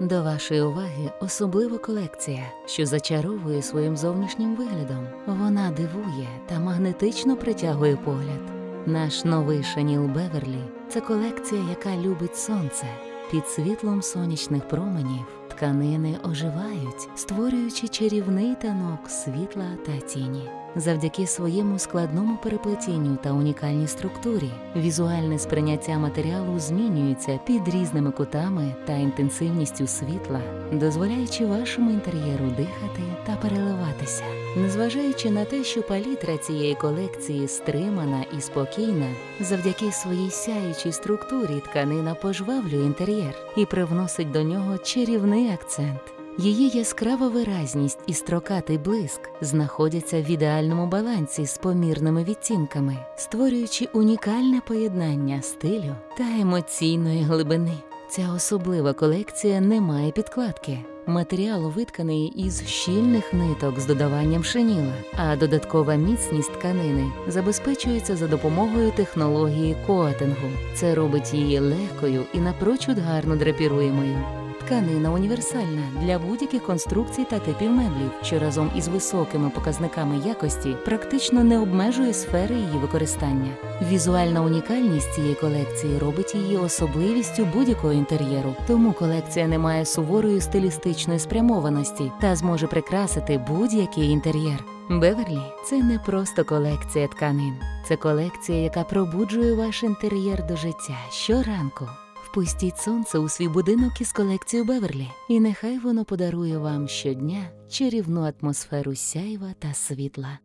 До вашої уваги особлива колекція, що зачаровує своїм зовнішнім виглядом. Вона дивує та магнетично притягує погляд. Наш новий Шаніл Беверлі це колекція, яка любить сонце. Під світлом сонячних променів тканини оживають, створюючи чарівний танок світла та тіні. Завдяки своєму складному переплетінню та унікальній структурі візуальне сприйняття матеріалу змінюється під різними кутами та інтенсивністю світла, дозволяючи вашому інтер'єру дихати та переливатися. Незважаючи на те, що палітра цієї колекції стримана і спокійна, завдяки своїй сяючій структурі тканина пожвавлює інтер'єр і привносить до нього чарівний акцент. Її яскрава виразність і строкатий блиск знаходяться в ідеальному балансі з помірними відтінками, створюючи унікальне поєднання стилю та емоційної глибини. Ця особлива колекція не має підкладки. Матеріал витканий із щільних ниток з додаванням шиніла, а додаткова міцність тканини забезпечується за допомогою технології коатингу. Це робить її легкою і напрочуд гарно драпіруємою. Тканина універсальна для будь-яких конструкцій та типів меблів, що разом із високими показниками якості практично не обмежує сфери її використання. Візуальна унікальність цієї колекції робить її особливістю будь-якого інтер'єру, тому колекція не має суворої стилістичної спрямованості та зможе прикрасити будь-який інтер'єр. Беверлі це не просто колекція тканин, це колекція, яка пробуджує ваш інтер'єр до життя щоранку. Впустіть сонце у свій будинок із колекцією Беверлі, і нехай воно подарує вам щодня чарівну атмосферу сяйва та світла.